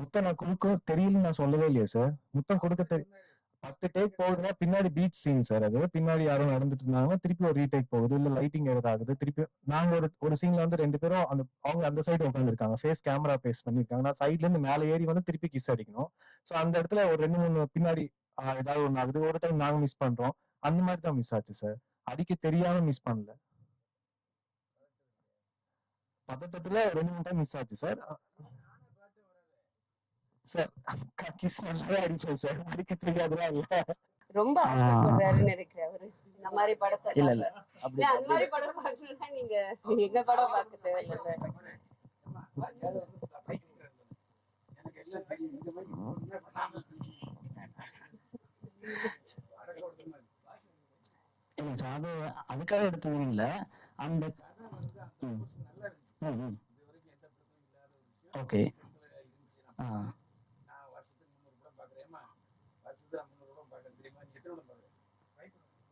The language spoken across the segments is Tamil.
முத்தம் நான் கொடுக்க தெரியலன்னு நான் சொல்லவே இல்லையே சார் முத்தம் கொடுக்க தெரிய பத்து டேக் போகுதுன்னா பின்னாடி பீச் சீன் சார் அது பின்னாடி யாரும் நடந்துட்டு இருந்தாங்கன்னா திருப்பி ஒரு ரீடேக் போகுது. இல்ல லைட்டிங் ஆகுது திருப்பி நாங்க ஒரு ஒரு சீன்ல வந்து ரெண்டு பேரும் அந்த அவங்க அந்த சைடு உட்காந்துருக்காங்க ஃபேஸ் கேமரா பேஸ் பண்ணிருக்காங்க. நான் சைட்ல இருந்து மேல ஏறி வந்து திருப்பி கிஸ் அடிக்கணும். சோ அந்த இடத்துல ஒரு ரெண்டு மூணு பின்னாடி ஏதாவது ஒண்ணு ஆகுது. ஒரு டைம் நாங்க மிஸ் பண்றோம். அந்த மாதிரி தான் மிஸ் ஆச்சு சார் அடிக்க தெரியாம மிஸ் பண்ணல. பதட்டத்துல ரெண்டு மூணு டைம் மிஸ் ஆச்சு சார் சார் கிஸ் நல்லாவே அடிப்பேன் சார் அடிக்க தெரியாதுலாம் இல்ல. ரொம்ப ஆசைப்படுறாருன்னு நினைக்கிறேன் அவரு. இந்த மாதிரி படத்தை இல்ல இல்ல. அப்படி அந்த மாதிரி படம் பார்க்கணும்னா நீங்க எங்க படம் பார்க்க தேவையில்லை அது அதுக்காக எடுத்தது இல்ல அந்த ஓகே. ஆ நான் வருஷத்துக்கு முந்நூறு படம் பார்க்குறேம்மா வருஷத்துக்கு முந்நூறு படம் பார்க்க தெரியுமா நீ எத்தனை படம் பார்க்குறேன் இதெல்லாம் பேச முடியல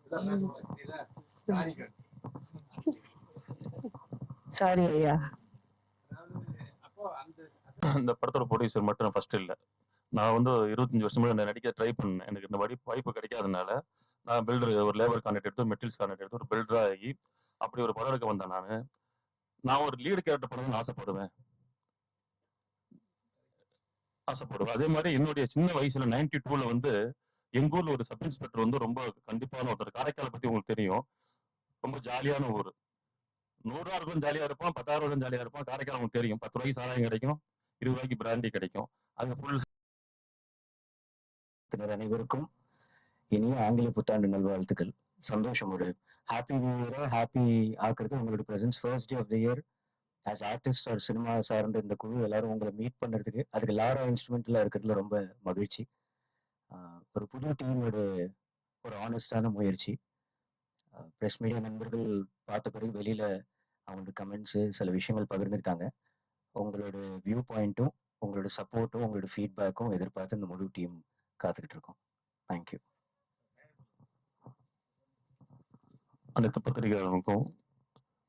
சாரி சாரி ஐயா. அந்த படத்தோட ப்ரொடியூசர் மட்டும் ஃபர்ஸ்ட் இல்லை. நான் வந்து இருபத்தஞ்சு வருஷம் முன்னாடி நடிக்க ட்ரை பண்ணேன். எனக்கு இந்த வாய்ப்பு வாய்ப்பு கிடைக்காதனால நான் பில்டர் ஒரு லேபர் கான்ட்ராக்ட் எடுத்து மெட்டீரியல்ஸ் கான்ட்ராக்ட் எடுத்து ஒரு பில்டரா ஆகி அப்படி ஒரு படம் எடுக்க வந்தேன் நான். நான் ஒரு லீடு கேரக்டர் பண்ணணும்னு ஆசைப்படுவேன். ஆசைப்படுவேன். அதே மாதிரி என்னுடைய சின்ன வயசுல நைன்டி டூல வந்து எங்க ஊர்ல ஒரு சப் இன்ஸ்பெக்டர் வந்து ரொம்ப கண்டிப்பான ஒருத்தர். காரைக்காலை பத்தி உங்களுக்கு தெரியும். ரொம்ப ஜாலியான ஊர். நூறுரூவா இருக்கும் ஜாலியா இருப்பான் பத்தாயிரம் ரூபாய் ஜாலியா இருப்பான். காரைக்கால் உங்களுக்கு தெரியும். பத்து ரூபாய்க்கு சாராயம் கிடைக்கும் இருபது ரூபாய்க்கு பிராண்டி கிடைக்கும். அங்க ஃபுல் அனைவருக்கும் இனிய ஆங்கில புத்தாண்டு நல்வாழ்த்துக்கள். சந்தோஷம் ஒரு ஹாப்பி நியூ இயரை ஹாப்பி ஆக்குறது உங்களோட presence first day of the year as artist or cinema சார்ந்த இந்த குழு எல்லாரும் உங்களை மீட் பண்ணுறதுக்கு அதுக்கு லாரா இன்ஸ்ட்ருமெண்ட்டில் இருக்கிறதுல ரொம்ப மகிழ்ச்சி. ஒரு புது டீம் ஒரு ஒரு ஆனஸ்டான முயற்சி ப்ரெஸ் மீடியா நண்பர்கள் பார்த்த பிறகு வெளியில் அவங்களோட கமெண்ட்ஸு சில விஷயங்கள் பகிர்ந்துக்கிட்டாங்க. உங்களோட வியூ பாயிண்ட்டும் உங்களோட சப்போர்ட்டும் உங்களோட ஃபீட்பேக்கும் எதிர்பார்த்து இந்த முழு டீம் காத்துக்கிட்டு இருக்கோம். தேங்க்யூ அனைத்து பத்திரிகையாளர்களுக்கும்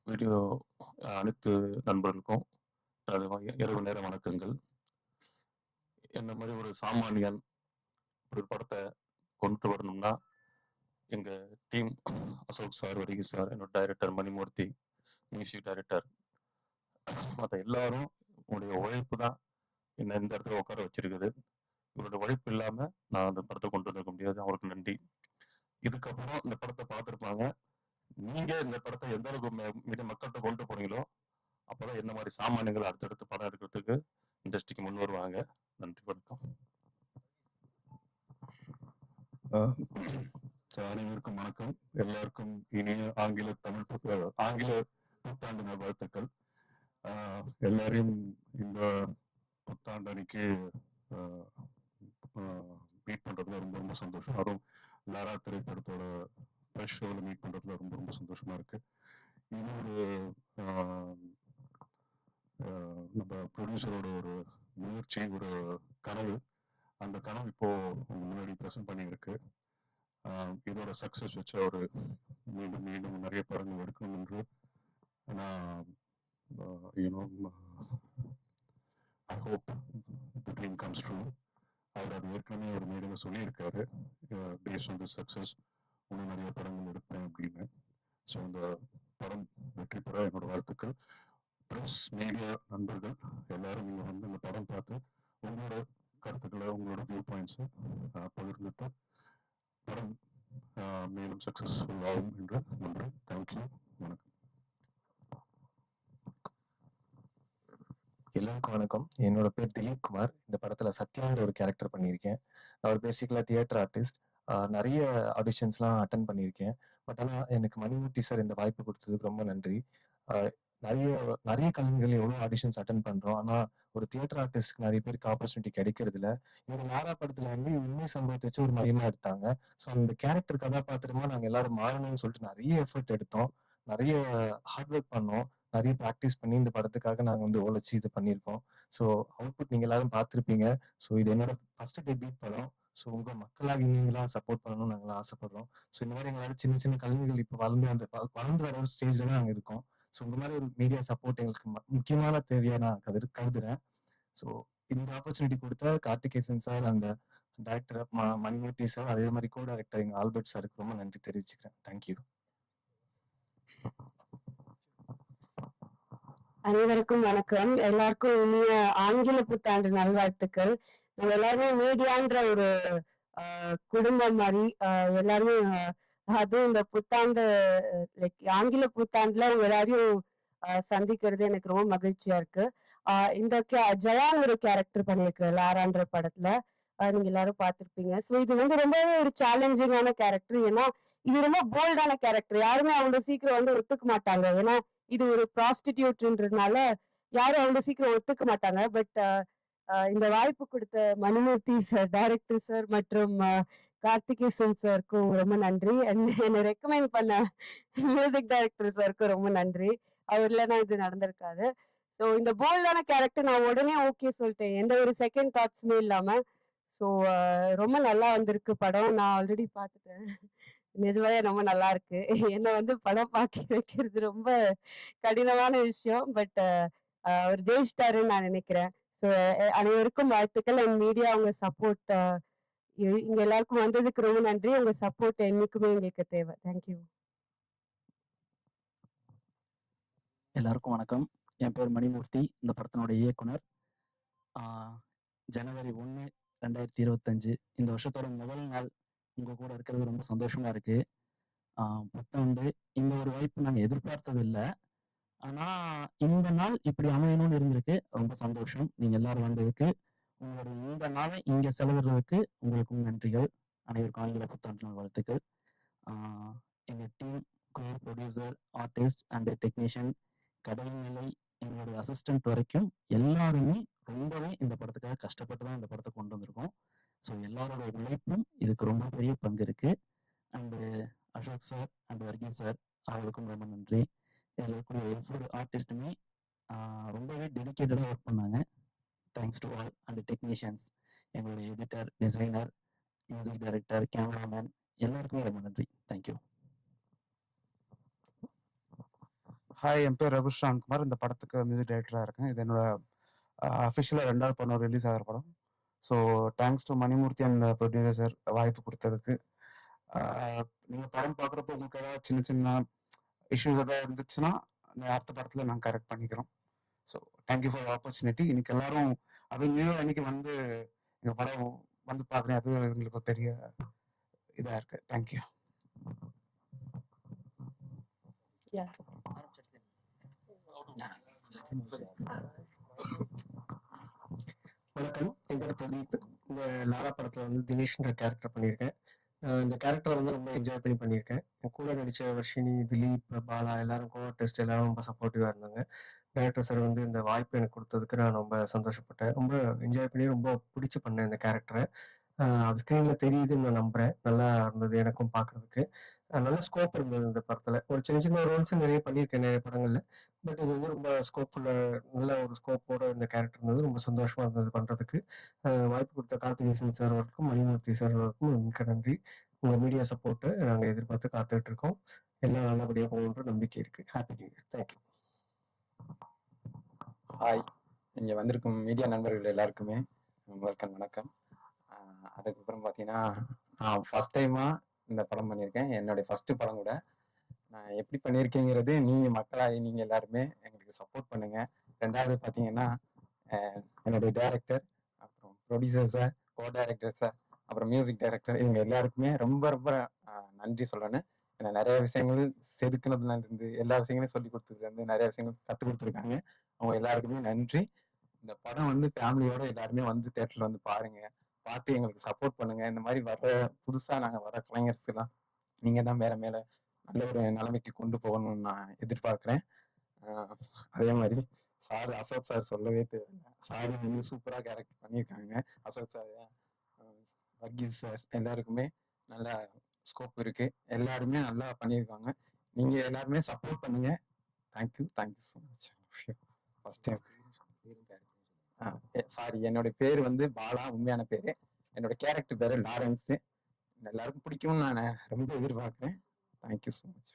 வீடியோ அனைத்து நண்பர்களுக்கும் இரவு நேர வணக்கங்கள். என்ன மாதிரி ஒரு சாமானியன் ஒரு படத்தை கொண்டு வரணும்னா எங்க டீம் அசோக் சார் வரிகி சார் என்னோட டைரக்டர் மணிமூர்த்தி மியூசிக் டைரக்டர் மற்ற எல்லாரும் உங்களுடைய உழைப்பு தான் என்ன இந்த இடத்துல உட்கார வச்சிருக்குது. இவரோட உழைப்பு இல்லாம நான் அந்த படத்தை கொண்டு வந்திருக்க முடியாது. அவருக்கு நன்றி. இதுக்கப்புறம் இந்த படத்தை பார்த்துருப்பாங்க. நீங்க இந்த படத்தை எந்த அளவுக்கு ம- மக்கள்கிட்ட கொண்டு போறீங்களோ அப்பதான் என்ன மாதிரி சாமானியங்கள் அடுத்தடுத்து படம் எடுக்கிறதுக்கு இண்டஸ்ட்ரிக்கு முன் வருவாங்க. நன்றி வணக்கம். அனைவருக்கும் வணக்கம். எல்லாருக்கும் இனிய ஆங்கில தமிழ் ஆங்கில புத்தாண்டு நல்வாழ்த்துக்கள் எல்லாரையும் இந்த புத்தாண்டு அன்னைக்கு மீட் பண்றதுல ரொம்ப ரொம்ப சந்தோஷம். அதுவும் லாரா திரைப்படத்தோட ப்ரெஷ் ஷோவில் மீட் பண்றதுல ரொம்ப ரொம்ப சந்தோஷமா இருக்கு. இன்னொரு நம்ம ப்ரொடியூசரோட ஒரு முயற்சி ஒரு கனவு. அந்த படம் இப்போ முன்னாடி ப்ரெசென்ட் பண்ணியிருக்கு. இதோட சக்ஸஸ் வச்சு அவர் மீண்டும் மீண்டும் நிறைய படங்கள் எடுக்கணும் என்று நான் you know I hope the dream comes true அவர் அது ஏற்கனவே ஒரு மேடையில் சொல்லியிருக்காரு. பேஸ்ட் ஆன் தி சக்ஸஸ் இன்னும் நிறைய படங்கள் எடுப்பேன் அப்படின்னு. ஸோ இந்த படம் வெற்றி பெற என்னோட வாழ்த்துக்கள். ப்ரெஸ் மீடியா நண்பர்கள் எல்லாரும் நீங்கள் வந்து இந்த படம் பார்த்து உங்களோட கருத்துக்களை உங்களோட வியூ பாயிண்ட்ஸை பகிர்ந்துட்டு படம் மேலும் சக்சஸ்ஃபுல் ஆகும் என்று நம்புகிறேன் தேங்க்யூ வணக்கம். எல்லாருக்கும் வணக்கம். என்னோட பேர் திலீப் குமார். இந்த படத்துல சத்யான்ற ஒரு கேரக்டர் பண்ணியிருக்கேன். நான் ஒரு பேசிக்கலா தியேட்டர் ஆர்டிஸ்ட் நிறைய ஆடிஷன்ஸ்லாம் அட்டன் பண்ணியிருக்கேன். பட் ஆனால் எனக்கு மணிமூர்த்தி சார் இந்த வாய்ப்பு கொடுத்ததுக்கு ரொம்ப நன்றி. நிறைய நிறைய கலைஞர்கள் எவ்வளோ ஆடிஷன்ஸ் அட்டன் பண்ணுறோம் ஆனால் ஒரு தியேட்டர் ஆர்டிஸ்ட்க்கு நிறைய பேருக்கு ஆப்பர்ச்சுனிட்டி கிடைக்கிறது இல்ல இவங்க லாரா படத்துல வந்து உண்மை சம்பவத்தை வச்சு ஒரு மையமா எடுத்தாங்க. ஸோ அந்த கேரக்டர் கதாபாத்திரமா நாங்க எல்லாரும் மாறணும்னு சொல்லிட்டு நிறைய எஃபர்ட் எடுத்தோம். நிறைய ஹார்ட் ஒர்க் பண்ணோம். நிறைய ப்ராக்டிஸ் பண்ணி இந்த படத்துக்காக நாங்கள் வந்து உழைச்சி இது பண்ணியிருக்கோம். ஸோ அவுட்புட் நீங்க எல்லாரும் பார்த்துருப்பீங்க. ஸோ இது என்னோட ஃபர்ஸ்ட் டெபியூட் படம். ஸோ உங்க மக்களாக நீங்களாம் சப்போர்ட் பண்ணணும்னு நாங்கள் ஆசைப்படுறோம். ஸோ இந்த மாதிரி எங்களால் சின்ன சின்ன கலைஞர்கள் இப்போ வளர்ந்து அந்த வளர்ந்து வர ஒரு ஸ்டேஜ்ல தான் நாங்கள் இருக்கோம். ஸோ இந்த மாதிரி ஒரு மீடியா சப்போர்ட் எங்களுக்கு முக்கியமான தேவையா நான் கரு கருதுறேன். ஸோ இந்த ஆப்பர்ச்சுனிட்டி கொடுத்த கார்த்திகேசன் சார் அந்த டைரக்டர் மணிமூர்த்தி சார் அதே மாதிரி கோ டைரக்டர் எங்க ஆல்பர்ட் சாருக்கு ரொம்ப நன்றி தெரிவிச்சுக்கிறேன். தேங்க்யூ அனைவருக்கும் வணக்கம். எல்லாருக்கும் இனிய ஆங்கில புத்தாண்டு நல்வாழ்த்துக்கள். நம்ம எல்லாருமே மீடியான்ற ஒரு ஆஹ், குடும்பம் மாதிரி எல்லாருமே அதுவும் இந்த புத்தாண்டு லைக் ஆங்கில புத்தாண்டுல உங்க எல்லாரையும் சந்திக்கிறது எனக்கு ரொம்ப மகிழ்ச்சியா இருக்கு. ஆஹ், இந்த ஜயா ஒரு கேரக்டர் பண்ணியிருக்கிறேன் லாரான்ற படத்துல. நீங்க எல்லாரும் பார்த்திருப்பீங்க. ஸோ இது வந்து ரொம்பவே ஒரு சேலஞ்சிங்கான கேரக்டர் ஏன்னா இது ரொம்ப போல்டான கேரக்டர் யாருமே அவங்க சீக்கிரம் வந்து ஒத்துக்க மாட்டாங்க. ஏன்னா இது ஒரு ப்ராஸ்டிடியூட்ன்றதுனால யாரும் அவங்க சீக்கிரம் ஒத்துக்க மாட்டாங்க. பட் இந்த வாய்ப்பு கொடுத்த மனுமூர்த்தி சார் டைரக்டர் சார் மற்றும் கார்த்திகேசன் சாருக்கும் ரொம்ப நன்றி. அண்ட் என்னை ரெக்கமெண்ட் பண்ண மியூசிக் டைரக்டர் சாருக்கும் ரொம்ப நன்றி. அவர் இல்லைன்னா இது நடந்திருக்காது. ஸோ இந்த போல்டான கேரக்டர் நான் உடனே ஓகே சொல்லிட்டேன். எந்த ஒரு செகண்ட் தாட்ஸுமே இல்லாமல் ஸோ ரொம்ப நல்லா வந்திருக்கு படம். நான் ஆல்ரெடி பார்த்துட்டேன். நிஜமாவே ரொம்ப நல்லா இருக்கு. என்னை வந்து படம் பார்க்க வைக்கிறது ரொம்ப கடினமான விஷயம். பட் அவர் ஜெயிச்சிட்டாருன்னு நான் நினைக்கிறேன். ஸோ அனைவருக்கும் வாழ்த்துக்கள். அண்ட் மீடியா அவங்க சப்போர்ட் இங்க எல்லாருக்கும் வந்ததுக்கு ரொம்ப நன்றி. உங்க சப்போர்ட் என்னைக்குமே எங்களுக்கு தேவை. தேங்க்யூ எல்லாருக்கும் வணக்கம். என் பேர் மணிமூர்த்தி. இந்த படத்தினுடைய இயக்குனர். ஜனவரி ஒன்று ரெண்டாயிரத்தி இருபத்தஞ்சு. இந்த வருஷத்தோட முதல் நாள் உங்க கூட இருக்கிறது ரொம்ப சந்தோஷமா இருக்கு. புத்தாண்டு இந்த ஒரு வாய்ப்பு நாங்கள் எதிர்பார்த்தது இல்லை ஆனால் இந்த நாள் இப்படி அமையணும்னு இருந்திருக்கு. ரொம்ப சந்தோஷம். நீங்க எல்லாரும் வந்ததுக்கு உங்களுடைய இந்த நாளை இங்க செலவிடுறதுக்கு உங்களுக்கும் நன்றிகள். அனைவருக்கும் ஆங்கில புத்தாண்டு நாள் வாழ்த்துக்கள். எங்கள் எங்க team co producer artist and technician கடைநிலை எங்களுடைய அசிஸ்டன்ட் வரைக்கும் எல்லாருமே ரொம்பவே இந்த படத்துக்காக கஷ்டப்பட்டு தான் இந்த படத்தை கொண்டு வந்திருக்கோம். ஸோ எல்லாரோட உழைப்பும் இதுக்கு ரொம்ப பெரிய பங்கு இருக்கு. And Ashok sir and Varghese sir அவர்களுக்கும் ரொம்ப நன்றி. இதில் இருக்கக்கூடிய ஒவ்வொரு ஆர்டிஸ்ட்டுமே ரொம்பவே டெடிக்கேட்டடாக ஒர்க் பண்ணாங்க. Thanks to all and technicians எங்களுடைய editor designer music director cameraman எல்லாருக்குமே ரொம்ப நன்றி. தேங்க்யூ ஹாய் என் பேர் ரகு குமார் இந்த படத்துக்கு மியூசிக் டைரக்டராக இருக்கேன். இது என்னோட அஃபிஷியலாக ரெண்டாவது படம் ரிலீஸ் ஆகிற படம். So thanks to Manimoorthy and producer sir வாய்ப்பு கொடுத்ததுக்கு. நீங்கள் படம் பார்க்குறப்போ உங்களுக்கு ஏதாவது சின்ன சின்ன இஷ்யூஸ் ஏதாவது இருந்துச்சுன்னா அடுத்த படத்தில் நாங்கள் கரெக்ட் பண்ணிக்கிறோம். ஸோ தேங்க்யூ ஃபார் ஆப்பர்ச்சுனிட்டி இன்னைக்கு எல்லாரும் அது நியூ அன்னைக்கு வந்து எங்கள் படம் வந்து பார்க்குறேன் அது எங்களுக்கு பெரிய இதாக இருக்குது தேங்க்யூ வணக்கம். என் பேர் பிரதீப். இந்த லாரா படத்துல வந்து தினேஷ்ன்ற கேரக்டர் பண்ணியிருக்கேன். இந்த கேரக்டர் வந்து ரொம்ப என்ஜாய் பண்ணி பண்ணியிருக்கேன். கூட நடிச்ச வர்ஷினி திலீப் பாலா எல்லாரும் கோ டெஸ்ட் எல்லாரும் ரொம்ப சப்போர்ட்டிவாக இருந்தாங்க. டேரக்டர் சார் வந்து இந்த வாய்ப்பு எனக்கு கொடுத்ததுக்கு நான் ரொம்ப சந்தோஷப்பட்டேன். ரொம்ப என்ஜாய் பண்ணி ரொம்ப பிடிச்சி பண்ணேன் இந்த கேரக்டரை அது ஸ்க்ரீன்ல தெரியுதுன்னு நான் நம்புறேன். நல்லா இருந்தது எனக்கும் பாக்குறதுக்கு. நல்ல ஸ்கோப் இருந்தது இந்த படத்தில். ஒரு சின்ன சின்ன ரோல்ஸ் நிறைய பண்ணியிருக்கேன் நிறைய படங்கள்ல. பட் இது வந்து ரொம்ப ஸ்கோப்ஃபுல்ல நல்ல ஒரு ஸ்கோப்போட இந்த கேரக்டர் இருந்தது. ரொம்ப சந்தோஷமா இருந்தது பண்றதுக்கு. வாய்ப்பு கொடுத்த கார்த்திகேசன் சார் அவருக்கும் மணிமூர்த்தி சார் அவருக்கும் மிக்க நன்றி. உங்க மீடியா சப்போர்ட்டு நாங்கள் எதிர்பார்த்து காத்துட்டு இருக்கோம். எல்லாம் நல்லபடியாக போகணுன்ற நம்பிக்கை இருக்கு. Happy new year thank you hi இங்கே வந்திருக்கும் மீடியா நண்பர்கள் எல்லாருக்குமே வெல்கம் வணக்கம். அதுக்கப்புறம் பார்த்தீங்கன்னா நான் ஃபஸ்ட் டைமாக இந்த படம் பண்ணியிருக்கேன். என்னுடைய ஃபஸ்ட்டு படம் கூட. நான் எப்படி பண்ணியிருக்கேங்கிறது நீங்கள் மக்களாகி நீங்கள் எல்லாருமே எங்களுக்கு சப்போர்ட் பண்ணுங்கள் ரெண்டாவது பார்த்தீங்கன்னா என்னுடைய டைரக்டர் அப்புறம் producer sir co director sir அப்புறம் மியூசிக் டைரக்டர் இவங்க எல்லாருக்குமே ரொம்ப ரொம்ப நன்றி சொல்லணும். ஏன்னா நிறைய விஷயங்கள் செதுக்குனதுல இருந்து எல்லா விஷயங்களையும் சொல்லி கொடுத்ததுல இருந்து நிறைய விஷயங்கள் கற்றுக் கொடுத்துருக்காங்க. அவங்க எல்லாருக்குமே நன்றி. இந்த படம் வந்து ஃபேமிலியோட எல்லாருமே வந்து தேட்டர்ல வந்து பாருங்க. பார்த்து எங்களுக்கு சப்போர்ட் பண்ணுங்க. இந்த மாதிரி வர புதுசா நாங்க வர கலைஞர்ஸ் எல்லாம் நீங்க தான் மேல மேல நல்ல ஒரு நிலைமைக்கு கொண்டு போகணும்னு நான் எதிர்பார்க்கிறேன். அதே மாதிரி சார் அசோக் சார் சொல்லவே தேவையில்லை. சார் வந்து சூப்பரா கேரக்டர் பண்ணியிருக்காங்க. அசோக் சார் வர்கீஸ் சார் எல்லாருக்குமே நல்லா ஸ்கோப் இருக்கு. எல்லாருமே நல்லா பண்ணியிருக்காங்க. நீங்க எல்லாருமே சப்போர்ட் பண்ணுங்க. Thank you thank you so much first time sorry என்னோட பேர் வந்து பாலா உண்மையான பேரு. என்னோட கேரக்டர் பேரு லாரன்ஸ். எல்லாருக்கும் பிடிக்கும்னு நான் ரொம்ப எதிர்பார்க்குறேன். தேங்க்யூ ஸோ மச்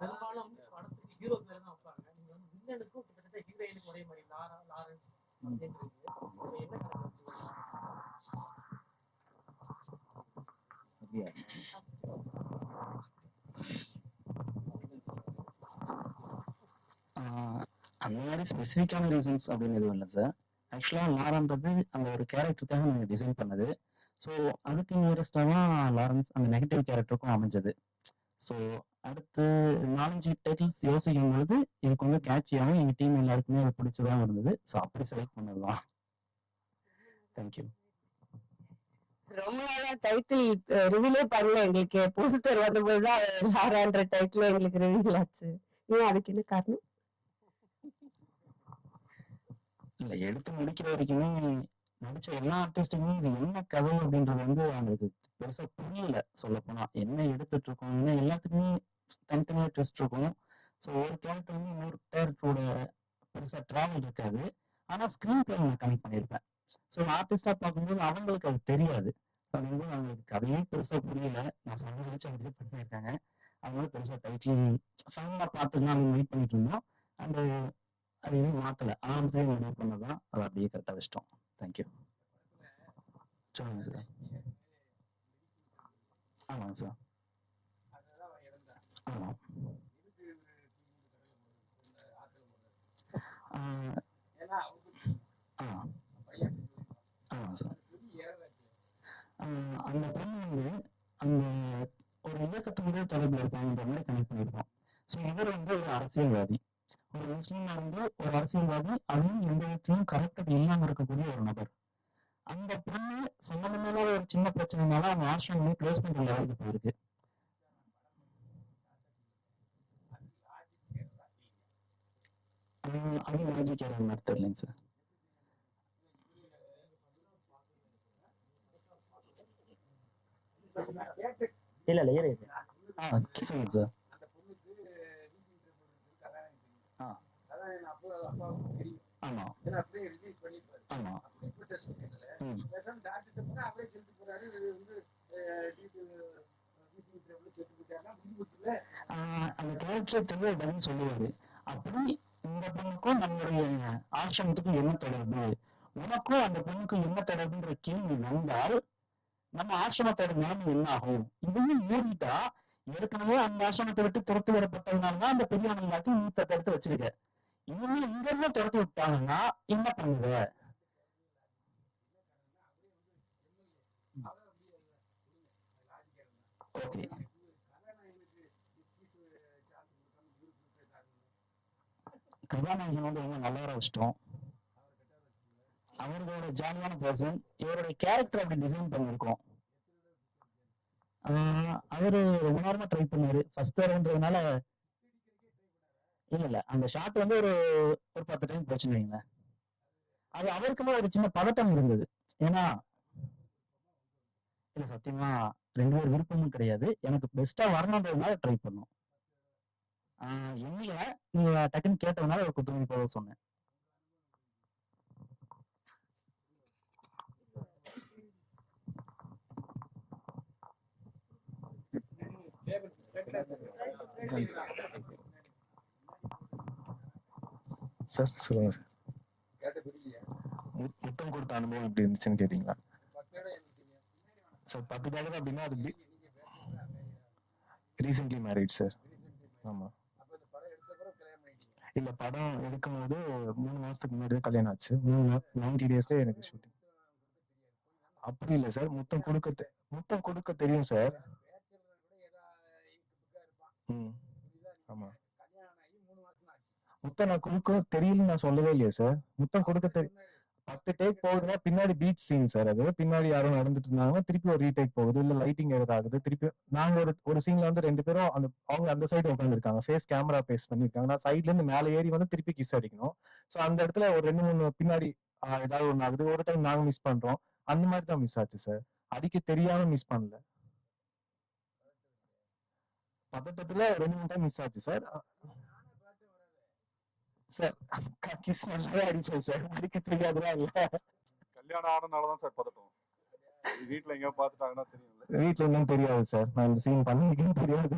பெரும்பாலும் படத்துக்கு ஹீரோ பேர் தான் வைப்பாங்க. நீங்க வந்து வில்லனுக்கும் கிட்டத்தட்ட ஹீரோயினுக்கு ஒரே மாதிரி லாரா லாரன்ஸ் அப்படியா? ஆஹ் அந்த மாதிரி ஸ்பெசிஃபிக்கான ரீசன்ஸ் அப்படின்னு எதுவும் இல்லை சார் ஆக்சுவலாக லாரன்றது அந்த ஒரு கேரக்டருக்காக நாங்கள் டிசைன் பண்ணது. ஸோ அதுக்கு நியரஸ்டாக தான் லாரன்ஸ் அந்த நெகட்டிவ் கேரக்டருக்கும் அமைஞ்சது. ஸோ அடுத்து நாலஞ்சு டைட்டில்ஸ் யோசிக்கும் பொழுது இதுக்கு வந்து கேட்சியாகவும் எங்கள் டீம் எல்லாருக்குமே அது பிடிச்சதாகவும் இருந்தது. ஸோ அப்படி செலக்ட் பண்ணது தான் தேங்க்யூ ரொம்ப நாளா டைட்டில் ரிவீலே பண்ணல எங்களுக்கு. போஸ்டர் வந்தபோதுதான் லாரான்ற டைட்டில் எங்களுக்கு ரிவீல் ஆச்சு. ஏன் அதுக்கு என்ன காரணம்? இல்லை எடுத்து முடிக்கிற வரைக்குமே நடிச்ச எல்லா ஆர்டிஸ்ட்டுக்குமே இது என்ன கதை அப்படின்றது வந்து அவங்களுக்கு பெருசா புரியல சொல்ல போனா என்ன எடுத்துட்டு இருக்கோம் ஏன்னா எல்லாத்துக்குமே தனித்தனியாக டெஸ்ட் இருக்கும். ஸோ ஒரு கேரக்டர் வந்து இன்னொரு கேரக்டரோட பெருசாக ட்ராவல் இருக்காது. ஆனால் ஸ்க்ரீன் பிளே நான் கனெக்ட் பண்ணியிருப்பேன் ஸோ ஆர்டிஸ்டாக பார்க்கும்போது அவங்களுக்கு அது தெரியாது. அது வந்து அவங்களுக்கு கதையே பெருசாக புரியல. நான் சொன்ன வச்சு அப்படியே பண்ணியிருக்காங்க அதனால பெருசாக டைட்டில் ஃபைனலாக பார்த்துக்கலாம் வெயிட் பண்ணிட்டு இருந்தோம். அந்த அது எதுவும் மாத்தல. ஆரம்பத்திலே முடிவு பண்ணதான் அதை அப்படியே கரெக்டாக வச்சிட்டோம். தேங்க்யூ சொல்லுங்க சார் ஆமாங்க சார் ஆமாம் ஆ பையன் அந்த பொண்ணு வந்து அந்த ஒரு இயக்கத்துக்குள்ளே தொடர்பில் இருப்பாங்கன்ற மாதிரி கனெக்ட் பண்ணியிருப்போம் ஸோ இவர் வந்து ஒரு அரசியல்வாதி ஒரு முஸ்லீமா இருந்து ஒரு அரசியல்வாதி அதுவும் எந்த விதத்திலும் கரெக்டாக இல்லாமல் இருக்கக்கூடிய ஒரு நபர் அந்த பொண்ணு சம்பந்தமான ஒரு சின்ன பிரச்சனைனால அவங்க ஆசிரமே பிளேஸ்மெண்ட் லெவலுக்கு போயிருக்கு ஆஹ் அது மேஜிக் ஏற மாதிரி தெரியலைங்க சார் நான் கேட்டேன் இல்ல இல்ல ஏறு ஆ சொல்லுங்க சார் அந்த பொண்ணுக்கு ரீசிங் ட்ரிபிள் இருக்கு கதாநாயகன் தெரியும் ஆ. கதாநாயகன் அப்போ அப்பாவுக்கு தெரியும் ஆமா ஏன்னா அப்படியே ரிலீஸ் பண்ணிருப்பாரு ஆமா அப்படிப்பட்ட சூழ்நிலையில ம் பேசாம டாக்டர் போனா அப்படியே செத்து போறாரு இது வந்து ரீசிங் ட்ரிபிள் செத்து போயிட்டாருன்னா முடிவுல ஆஹ் அந்த கேரக்டர் தெரிய பதில் சொல்லுவாரு அப்படி அந்த பொண்ணுக்கும் நம்முடைய ஆசிரமத்துக்கும் என்ன தொடர்பு? உனக்கும் அந்த பொண்ணுக்கும் என்ன தொடர்புன்ற கேள்வி வந்தால் நம்ம ஆசிரமத்தோட நிலைமை என்ன ஆகும் இதையும் மூடிட்டா ஏற்கனவே அந்த ஆசிரமத்தை விட்டு துரத்து வரப்பட்டதுனால தான் அந்த பெரியவங்க எல்லாத்தையும் நீத்த தடுத்து வச்சிருக்க. இனிமே இங்க இருந்து துரத்து விட்டாங்கன்னா என்ன பண்ணுவ? ஓகே. கதாநாயகன் வந்து ரொம்ப நல்லவரை வச்சிட்டோம். அவர்களோட ஜாலியான பர்சன் இவருடைய கேரக்டர் அப்படி டிசைன் பண்ணியிருக்கோம். அவரு ரொம்ப நேரமா ட்ரை பண்ணாரு. ஃபர்ஸ்ட் வரன்றதுனால இல்ல இல்ல. அந்த ஷாட் வந்து ஒரு ஒரு பத்து டைம் போச்சுன்னு வைங்களேன். அது அவருக்குமே ஒரு சின்ன பதட்டம் இருந்தது. ஏன்னா இல்ல சத்தியமா ரெண்டு பேர் விருப்பமும் கிடையாது. எனக்கு பெஸ்டா வரணுன்றதுனால ட்ரை பண்ணோம். ஆஹ் என்னைய நீங்க டக்குன்னு கேட்டதுனால ஒரு குத்துமணி போக சொன்னேன். சார் சொல்லுங்க சார். முத்தம் கொடுத்த அனுபவம் எப்படி இருந்துச்சுன்னு கேட்டீங்களா? சார் பத்து டாலர் அப்படின்னா அது ரீசென்ட்லி மேரிட் சார் ஆமா அப்ப இந்த படம் எடுத்த பிறகு கல்யாணம் இல்ல படம் எடுக்கும்போது மூணு மாசத்துக்கு முன்னாடி கல்யாணம் ஆச்சு. மூணு நைன்டி டேஸ்ல எனக்கு ஷூட்டிங் அப்படி இல்ல சார் மொத்தம் கொடுக்க மொத்தம் முத்தம் கொடுக்க தெரியும் சார் ம். ஆமா. முத்தம் நான் கொடுக்க தெரியலன்னு நான் சொல்லவே இல்லையா சார் முத்தம் கொடுக்க தெரியும் பத்து டேக் போகுதுன்னா பின்னாடி பீச் சீன் சார் அது. பின்னாடி யாரும் நடந்துட்டு இருந்தாங்கன்னா திருப்பி ஒரு ரீடேக் போகுது. இல்ல லைட்டிங் எதாவது ஆகுது. திருப்பி நாங்க ஒரு ஒரு சீன்ல வந்து ரெண்டு பேரும் அந்த அவங்க அந்த சைடு உட்காந்துருக்காங்க ஃபேஸ் கேமரா பேஸ் பண்ணிருக்காங்க. நான் சைட்ல இருந்து மேல ஏறி வந்து திருப்பி கிஸ் அடிக்கணும். சோ அந்த இடத்துல ஒரு ரெண்டு மூணு பின்னாடி ஏதாவது ஒண்ணு ஆகுது. ஒரு டைம் நாங்க மிஸ் பண்றோம். அந்த மாதிரி தான் மிஸ் ஆச்சு சார் அடிக்க தெரியாம மிஸ் பண்ணல. பதட்டத்துல ரெண்டு மூணு டைம் மிஸ் ஆச்சு சார் சார். கிஸ் நல்லாவே அடிப்பேன் சார். அடிக்க தெரியாதுலாம் இல்ல கல்யாணம் ஆனதுனாலதான் சார் பதட்டம். வீட்டுல எங்க பாத்துட்டாங்கன்னா தெரியும் வீட்டுல எல்லாம் தெரியாது சார். நான் இந்த சீன் பண்ணிருக்கேன்னு தெரியாது.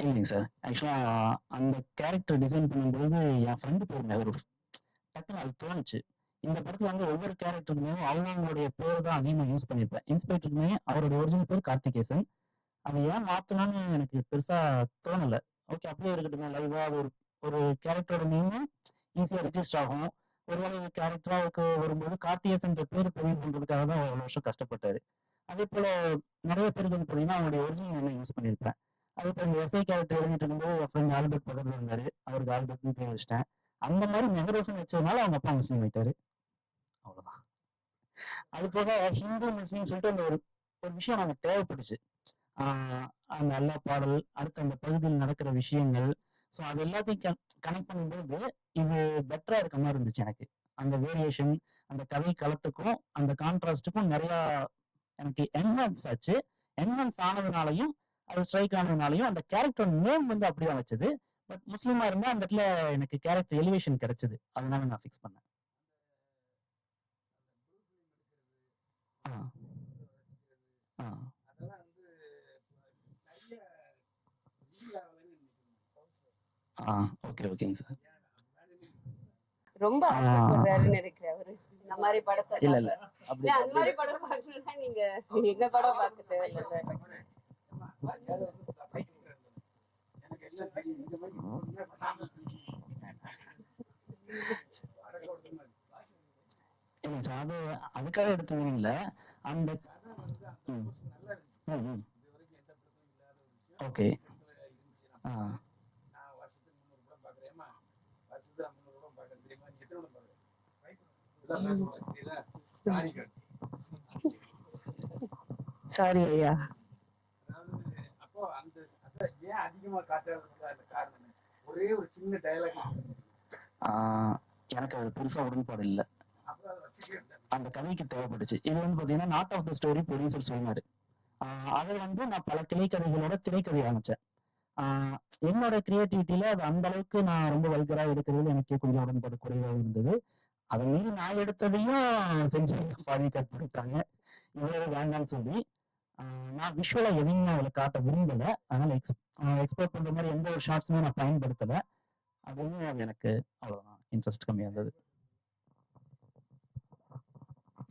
இல்லைங்க சார். ஆக்சுவலா அந்த கேரக்டர் டிசைன் பண்ணும்போது என் ஃப்ரெண்டு போயிருந்தேன் ஒரு அது தோணுச்சு. இந்த படத்துல வந்து ஒவ்வொரு கேரக்டருமே அவங்கவுங்களுடைய பேர் தான் அதிகமாக யூஸ் பண்ணியிருப்பேன். இன்ஸ்பெக்டருமே அவரோட ஒரிஜினல் பேர் கார்த்திகேசன். அது ஏன் மாத்தணும்னு எனக்கு பெருசா தோணல. ஓகே அப்படியே இருக்கட்டுமே லைவா ஒரு ஒரு கேரக்டரோட நேமும் ஈஸியா ரெஜிஸ்டர் ஆகும். ஒருவேளை கேரக்டராவுக்கு வரும்போது கார்த்திகேசன் பேர் பதிவு பண்றதுக்காக தான் அவ்வளோ வருஷம் கஷ்டப்பட்டாரு. அதே போல நிறைய பேருக்கு வந்து பாத்தீங்கன்னா அவங்களுடைய ஒரிஜினல் நேம் யூஸ் பண்ணியிருப்பேன். அதே போல எஸ்ஐ கேரக்டர் எழுதிட்டு இருக்கும்போது என் ஃப்ரெண்ட் ஆல்பர்ட் பக்கத்துல இருந்தாரு. அவருக்கு ஆல்பர்ட்னு பேர் வச்சிட்டேன். அந்த மாதிரி மெஹரோஃபன் வச்சதுனால அவங்க அப்பா முஸ்லீம் ஆயிட்டாரு. அவ்வளவுதான். அது போக ஹிந்து முஸ்லீம் சொல்லிட்டு அந்த ஒரு ஒரு விஷயம் நமக்கு தேவைப்படுச்சு. ஆஹ் அந்த அல்லா பாடல் அடுத்து அந்த பகுதியில் நடக்கிற விஷயங்கள். ஸோ அது எல்லாத்தையும் கனெக்ட் பண்ணும்போது இது பெட்டரா இருக்க மாதிரி இருந்துச்சு எனக்கு. அந்த வேரியேஷன் அந்த கதை களத்துக்கும் அந்த கான்ட்ராஸ்டுக்கும் நிறைய எனக்கு என்ஹான்ஸ் ஆச்சு. என்ஹான்ஸ் ஆனதுனாலையும் அது ஸ்ட்ரைக் ஆனதுனாலையும் அந்த கேரக்டர் நேம் வந்து அப்படிதான் வச்சது பட் முஸ்லீமா இருந்தா அந்த இடத்துல எனக்கு கேரக்டர் எலிவேஷன் கிடைச்சது. அதனால நான் ஃபிக்ஸ் பண்ணேன். ஓகே ஓகேங்க சார் ரொம்ப இந்த மாதிரி படத்தை இல்ல. இல்ல அந்த மாதிரி படம் பார்க்கணும்னா நீங்க எங்க படம் பார்க்க தேவையில்ல. அது அதுக்காக எடுத்தது இல்ல அந்த கதை வந்து நல்லா இருந்துச்சு வரைக்கும் இருந்துச்சு ஆ. நான் வருஷத்துக்கு தெரியுமா நீ எத்தனை இதெல்லாம் சாரி சாரி ஐயா அதாவது அப்போ அந்த அதான் ஏன் அதிகமா காட்டாததுக்கு அந்த காரணம் என்ன? ஒரே ஒரு சின்ன டயலாக் ஆ, எனக்கு அது பெருசா உடன்பாடு இல்ல. அந்த கதைக்கு தேவைப்பட்டுச்சு. இது வந்து பாத்தீங்கன்னா knot of the story producer சொன்னாரு. அதை வந்து நான் பல திரைக்கதைகளோட திரைக்கதை அமைச்சேன் என்னோட கிரியேட்டிவிட்டியில அது அந்த அளவுக்கு நான் ரொம்ப வல்கரா எடுக்கிறதுல எனக்கு கொஞ்சம் உடன்பாடு குறைவாக இருந்தது. அதை மீறி நான் எடுத்ததையும் சென்சார் பாதி கட் பண்ணிட்டாங்க. இவ்வளவு வேண்டாம்னு சொல்லி. நான் விஷுவலா எதையும் நான் அதில் காட்ட விரும்பல. அதனால எக்ஸ் எக்ஸ்போர்ட் பண்ற மாதிரி எந்த ஒரு ஷார்ட்ஸுமே நான் பயன்படுத்தல. அதுவும் எனக்கு அவ்வளவுதான் இன்ட்ரெஸ்ட் கம்மியா இருந்தது.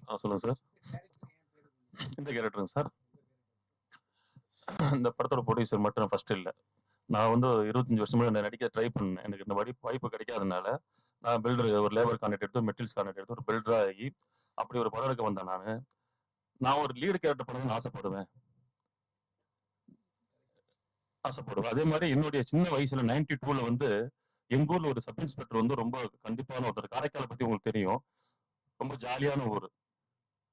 ஆ சொல்லுங்க சார் இந்த கேரக்டருங்க சார் இந்த படத்தோட ப்ரொடியூசர் மட்டும் ஃபர்ஸ்ட் இல்லை. நான் வந்து இருபத்தஞ்சு வருஷம் முன்னாடி நடிக்க ட்ரை பண்ணேன். எனக்கு இந்த வாய்ப்பு வாய்ப்பு கிடைக்காதனால நான் பில்டர் ஒரு லேபர் கான்ட்ராக்ட் எடுத்து மெட்டீரியல்ஸ் கான்ட்ராக்ட் எடுத்து ஒரு பில்டராக ஆகி அப்படி ஒரு படம் எடுக்க வந்தேன் நான். நான் ஒரு லீடு கேரக்டர் பண்ணணும்னு ஆசைப்படுவேன். ஆசைப்படுவேன். அதே மாதிரி என்னுடைய சின்ன வயசுல நைன்டி டூல வந்து எங்க ஊர்ல ஒரு சப் இன்ஸ்பெக்டர் வந்து ரொம்ப கண்டிப்பான ஒருத்தர். காரைக்காலை பத்தி உங்களுக்கு தெரியும். ரொம்ப ஜாலியான ஊர்.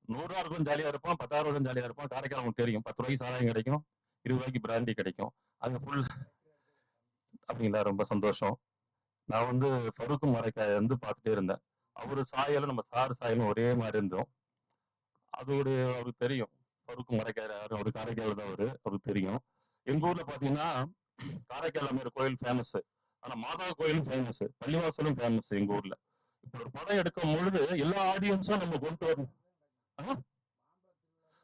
நூறுரூவா இருக்கும் ஜாலியா இருப்பான். பத்தாயிரம் ரூபாய் ஜாலியா இருப்பான். காரைக்கால் உங்களுக்கு தெரியும். பத்து ரூபாய்க்கு சாராயம் கிடைக்கும். இருபது ரூபாய்க்கு பிராண்டி கிடைக்கும். அங்க ஃபுல் அப்படிங்களா? ரொம்ப சந்தோஷம். நான் வந்து ஃபருக்கும் மரைக்காய வந்து பார்த்துட்டே இருந்தேன். அவரு சாயலும் நம்ம சார் சாயலும் ஒரே மாதிரி இருந்தோம். அதோடைய அவருக்கு தெரியும். அவருக்கும் மரைக்காய் யாரும் அவரு காரைக்கால் தான் அவரு. அவருக்கு தெரியும். எங்க ஊர்ல பாத்தீங்கன்னா காரைக்கால் அமீர் கோயில் ஃபேமஸ் ஆனா மாதா கோயிலும் ஃபேமஸ் பள்ளிவாசலும் ஃபேமஸ் எங்க ஊர்ல. இப்போ ஒரு படம் எடுக்கும் பொழுது எல்லா ஆடியன்ஸும் நம்ம கொண்டு வரணும் ஆ?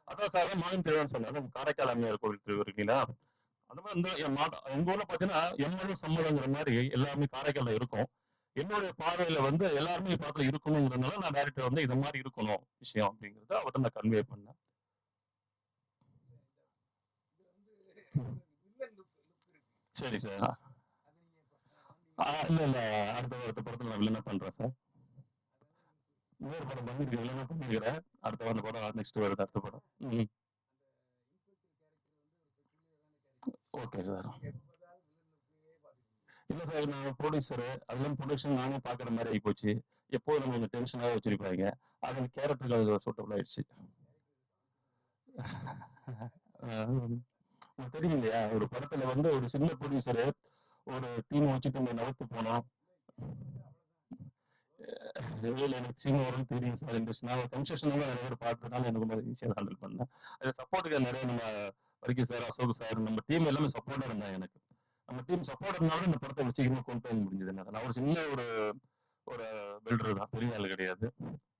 அதான் சார் மாதம் திருவிழான்னு சொன்னாங்க. காரைக்கால் அம்மையார் கோவில் திருவிழா இருக்கீங்களா? அந்த மாதிரி இந்த என் எங்க ஊர்ல பாத்தீங்கன்னா எம்எல்ஏ சம்மதங்கிற மாதிரி எல்லாமே காரைக்கால்ல இருக்கும். என்னுடைய பார்வையில வந்து எல்லாருமே படத்துல இருக்கணுங்கிறதுனால நான் டேரக்டர் வந்து இது மாதிரி இருக்கணும் விஷயம் அப்படிங்கறத அவர்கிட்ட நான் கன்வே பண்ணேன். சரி சார் இல்ல இல்ல. அடுத்த அடுத்த படத்துல நான் வில்லனா பண்றேன் சார் இன்னொரு படம் பண்ணிருக்கேன் வில்லனா பண்ணிருக்கிறேன். அடுத்த வந்த படம் நெக்ஸ்ட் வருது அடுத்த படம். ஓகே சார் இல்ல சார் நான் ப்ரொடியூசரு அதெல்லாம் ப்ரொடக்ஷன் நானே பாக்குற மாதிரி ஆகி போச்சு எப்போதும் நம்ம கொஞ்சம் டென்ஷனாக வச்சிருப்பாங்க. அது கேரக்டருக்கு அது சூட்டபிள் ஆயிடுச்சு. உங்களுக்கு தெரியும் இல்லையா? ஒரு படத்துல வந்து ஒரு சின்ன ப்ரொடியூசரு ஒரு டீம் வச்சுட்டு நம்ம நகர்த்து போனோம். இல்லை எனக்கு சீன் வரும்னு தெரியும் சார் இந்த நான் கன்ஸ்ட்ரக்ஷன் நிறைய பேர் பார்த்ததுனால எனக்கு ரொம்ப ஈஸியாக ஹேண்டில் பண்ணேன். அது சப்போர்ட்டுக்கு நிறைய நம்ம வரைக்கும் சார் அசோக் சார் நம்ம டீம் எல்லாமே சப்போர்ட்டாக இருந்தாங்க எனக்கு. நம்ம டீம் சப்போர்ட் இருந்தாலும் இந்த படத்தை வச்சுக்கணும் கொண்டு போக முடிஞ்சது நான் ஒரு சின்ன ஒரு ஒரு பில்டர் தான். பெரிய ஆள் கிடையாது.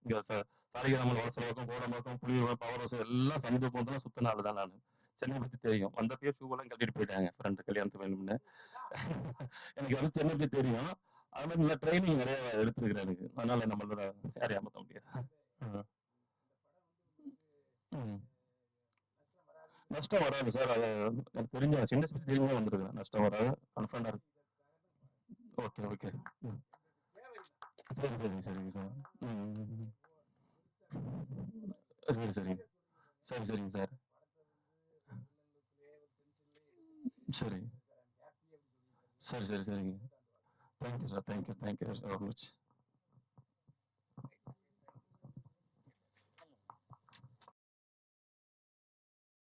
இங்க சாரிகிராமல் வளசல் பக்கம் கோடம்பாக்கம் புளியூர் பவர் ஹவுஸ் எல்லாம் சமீப போதெல்லாம் சுத்தின ஆள் தான் நான். சென்னை பத்தி தெரியும். வந்தப்பயே ஷூ எல்லாம் கட்டிட்டு போயிட்டாங்க. ஃப்ரெண்டு கல்யாணத்துக்கு வேணும்னு. எனக்கு வந்து சென்னை பத்தி தெரியும். அது மாதிரி நல்லா ட்ரைனிங் நிறைய எடுத்துருக்கிறேன் எனக்கு. அதனால நம்மளோட யாரையும் ஏமாத்த முடியாது. ம். நஷ்டம் வராது சார். அது எனக்கு தெரிஞ்ச இண்டஸ்ட்ரி தெரிஞ்சே வந்திருக்கிறேன் நஷ்டம் வராது. கன்ஃபார்டா இருக்கு. ஓகே ஓகே ம். சரி சரிங்க சரிங்க சார். ம், சரி சரி. சரி சரிங்க சார். சரி. சரி சரி சரிங்க thank you sir thank you thank you very much